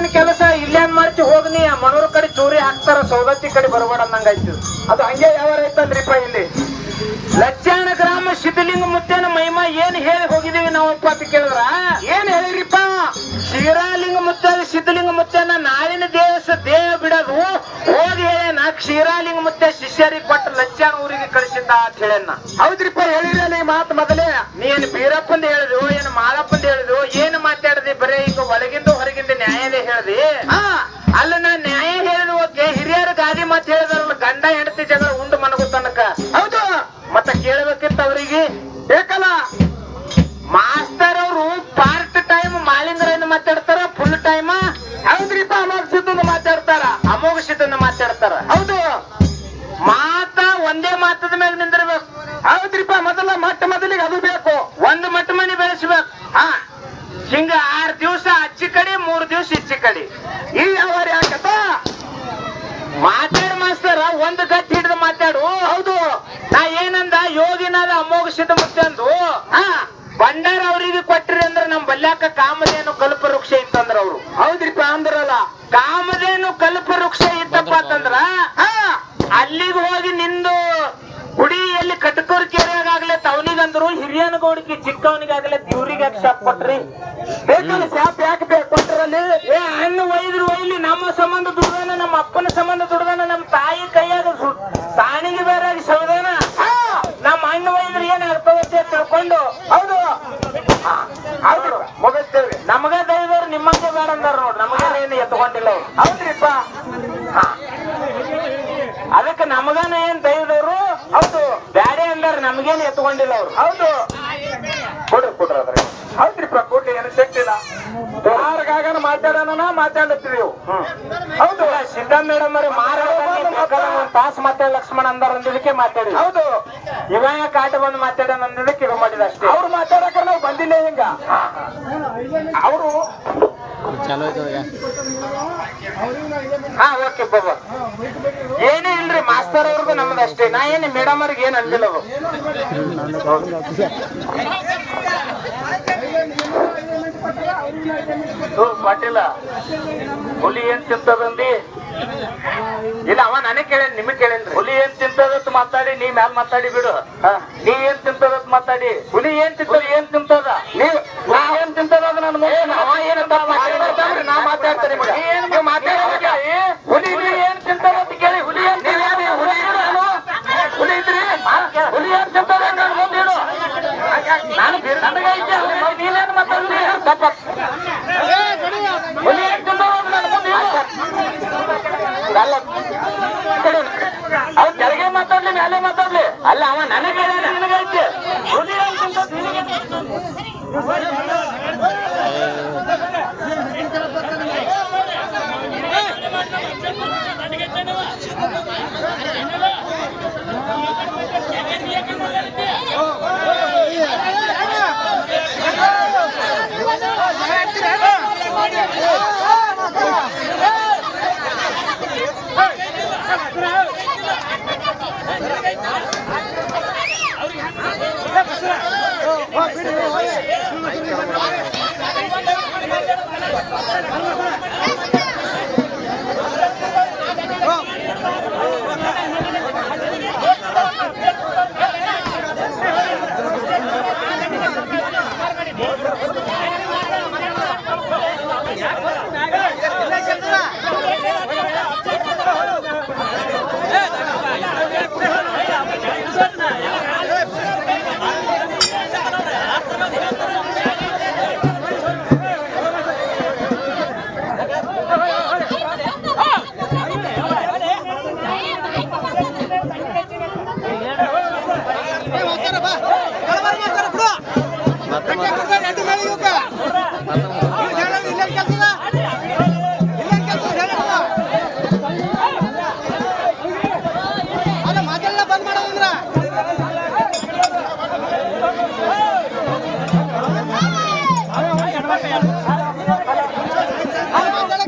ಏನ್ ಕೆಲಸ? ಇಲ್ಲೇನ್ ಮಾಡ್ತಿ? ಹೋಗ್ನಿ ಆ ಮನೋರ್ ಕಡೆ ಚೂರಿ ಹಾಕ್ತಾರ ಸೌದತ್ತಿ ಕಡೆ ಬರಬೇಡ ಅನ್ನಂಗಾಯ್ತು ಅದು ಹಂಗೆ ಯಾವ ಐತಲ್ರಿಪ್ಪ ಇಲ್ಲಿ. ಲಚ್ಚಾಣ ಗ್ರಾಮ ಸಿದ್ಧಲಿಂಗ ಮುತ್ತೇನ ಮಹಿಮಾ ಏನ್ ಹೇಳಿ ಹೋಗಿದೀವಿ ನಾವಪ್ಪ ಅಂತ ಕೇಳಿದ್ರ? ಏನ್ ಹೇಳಿರಿಪ್ಪ ಕ್ಷೀರಾಲಿಂಗ ಮುತ್ತ ಸಿದ್ಧಲಿಂಗ ಮುತ್ತೇನ ನಾಳಿನ ದೇವಸ ದೇಹ ಬಿಡದು. ಹೋಗಿ ಹೇಳೇನ ಕ್ಷೀರಾಲಿಂಗ ಮುತ್ತೆ ಶಿಷ್ಯರಿಗೆ ಕೊಟ್ಟ ಲಚ್ಚಾಣ ಊರಿಗೆ ಕಳಿಸಿದ್ದ ಅಂತ ಹೇಳೇನ ಹೌದ್ರಿಪ್ಪ ಹೇಳಿರಲ್ಲ ಈ ಮಾತು ಮೊದಲೇ. ನೀನ್ ಬೀರಪ್ಪಂದ ಹೇಳಿದ್ರು ಏನ್ ಹೊರಗಿಂದ ಹೇಳ್ದಿ? ಹಾ. ಅಲ್ಲ ನಾ ನ್ಯಾಯ ಹೇಳಿದ ಓಕೆ ಹಿರಿಯರ ಗಾದಿ ಮತ್ ಹೇಳಿದ್ರಲ್ಲ ಗಂಡ ಹೆಂಡತಿ ಜಗಳ ಉಂಡು ಮನಗು ತನಕ. ಹೌದು. ಮತ್ತ ಕೇಳಬೇಕಿತ್ತ ಅವರಿಗೆ? ಬೇಕಲ್ಲ. ಮಾಸ್ಟರ್ ಅವರು ಪಾರ್ಟ್ ಟೈಮ್ ಮಾಲಿಂಗರನ್ನ ಮಾತಾಡ್ತಾರ ಫುಲ್ ಟೈಮ್ ಹೌದ್ರಿಪ್ಪ ಅಂದ್ರಲ್ಲ ಕಾಮಧೇನು ಕಲ್ಪ ವೃಕ್ಷ ಇತ್ತಪ್ಪ ಅಂತಂದ್ರ ಹಾ. ಅಲ್ಲಿಗೆ ಹೋಗಿ ನಿಂದು ಗುಡಿ ಎಲ್ಲಿ ಕಟಕೂರ್ ಕೆರೆಯಾಗಲೇ ತವನಿಗಂದ್ರು ಹಿರಿಯನಗೌಡಿಗೆ ಚಿಕ್ಕವನಿಗಾಗಲೇ ಇವ್ರಿಗೆ ಶಾಪ್ ಕೊಟ್ರಿ? ಬೇಕಲ್ಲ ಶಾಪ್ ಯಾಕೆ ಬೇಕು ಕೊಟ್ರಲ್ಲಿ? ಏ ಹಣ್ಣು ಒಯ್ದ್ರು ಒಯ್ಲಿ ನಮ್ಮ ಸಂಬಂಧ ದುಡ್ದಾನ ನಮ್ಮ ಅಪ್ಪನ ಸಂಬಂಧ ದುಡ್ದಾನ ನಮ್ಮ ತಾಯಿ ಕೈಯಾಗ ಸಾಣಿಗೆ ಬೇರೆ ಸೌದಾನ ಹಣ್ಣು ಒಯ್ದ್ರೆ ಏನ್ ಅರ್ಥವತ್ತೆ ತಿಳ್ಕೊಂಡು ಹೌದು. ಹೌದು. ಮುಗಿಸ್ತೇವೆ. ನಮಗ ದೈವರು ನಿಮ್ಮಂಗೆ ಬೇಡ ಅಂದಾರ ನೋಡ್ರಿ ನಮಗೇನು ಎತ್ಕೊಂಡಿಲ್ಲ ಹೌದ್ರಿಪ್ಪ. ಅದಕ್ಕೆ ನಮಗನ ಏನ್ ದೈವದವ್ರು? ಹೌದು. ಬ್ಯಾಡೆ ಅಂದಾರ ನಮಗೇನು ಎತ್ಕೊಂಡಿಲ್ಲ ಅವ್ರು. ಹೌದು. ಕೊಡ್ರಿ ಕೊಡ್ರಿ ಅದ್ರ ಹೌದ್ರಿಪ್ಪ ಕೊಡ್ಲಿ ಏನು ಸಿಕ್ತಿಲ್ಲ ಯಾರಿಗಾಗನ ಮಾತಾಡೋಣ ಮಾತಾಡತ್ತೀವಿ ಹೌದು. ಸಿದ್ಧ ಮೇಡಮ್ ಅವ್ರಿ ಮಾರಾಟ ತಾಸು ತಾಸ್ ಮಾತಾಡ ಲಕ್ಷ್ಮಣ ಅಂದಾರ ಅಂದಿದ್ದಕ್ಕೆ ಮಾತಾಡಿ. ಹೌದು. ಇವ ಕಾಟ ಬಂದು ಮಾತಾಡೋಣ ಕಿರು ಇದು ಮಾಡಿದ ಅಷ್ಟೇ. ಅವ್ರು ಮಾತಾಡಕ ನಾವು ಬಂದಿಲ್ಲ ಹಿಂಗ ಅವರು ಹಾ ಓಕೆ ಬಾಬಾ. ಏನೇ ಇಲ್ರಿ ಮಾಸ್ತರ್ ಅವ್ರಿಗೂ ನಮ್ದು ಅಷ್ಟೇ. ನಾ ಏನು ಮೇಡಮ್ ಅವ್ರಿಗೆ ಏನ್ ಅಂದಿಲ್ಲ ಅದು ಪಾಟೀಲ ಹುಲಿ ಏನ್ ತಿಂತದಂದಿ? ಇಲ್ಲ ಅವ ನನಗೆ ಕೇಳೇನ್ ನಿಮಗ್ ಕೇಳೇನ್ರಿ ಹುಲಿ ಏನ್ ತಿಂತದತ್ ಮಾತಾಡಿ ನೀ ಮ್ಯಾಲ್ ಮಾತಾಡಿ ಬಿಡು. ನೀ ಏನ್ ತಿಂತದತ್ ಮಾತಾಡಿ? ಹುಲಿ ಏನ್ ತಿಂತದ? ಏನ್ ತಿಂತದ? ನೀವ್ ನಾ ಏನ್ ತಿಂತದ ಅದು ಅವ ಮಾತಾಡ್ತಾನ್ರಿ, ನಾ ಮಾತಾಡ್ತೇನೆ ಹುಲಿ ಏನ್ ತಿಂತದ ಅಂತ ಕೇಳಿ ಹುಲಿ ಏನ್? ಹುಲಿ ನಾನು. ಹುಲಿ ಇದ್ರಿ ಹುಲಿ ಏನ್ ತಿಂತದ ನನ್ನ ಮುಂದೆ ನಾನು ನನಗೈತೆ ನೀನೇನ್ ಮಾತಾಡ್ತಿ ತಪ್ಪ ಹುಲಿ ಏನ್ ತಿಂತದ ಅಂತ ನನ್ನ ಮುಂದೆ ಇಡು ಅಲ್ಲ ಅವ್ ಕೆಳಗೆ ಮೇಲೆ ಮಾತಾಡ್ಲಿ ಅಲ್ಲ ಅವ ನನಗೆ ನಿನಗೈತೆ ಹುಲಿ ಅಂತ ಬಂದ್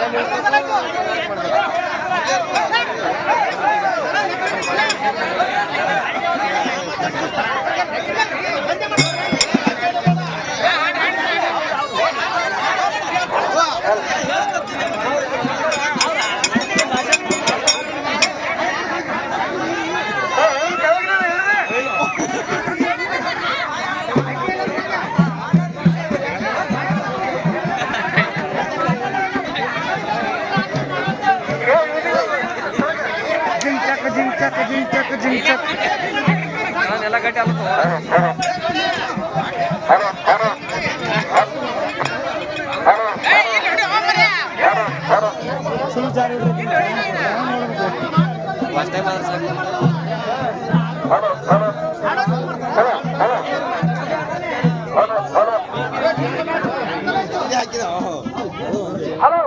ಬಾಳೆ ಬೆಳೆಸ್ಬೇಕು ಮಾಡ್ಬೇಕು ಗಂಟೆ ಅಲ್ಲ ಫಸ್ಟ್ ಟೈಮ್ ಅದ ಹಲೋ ಹಲೋ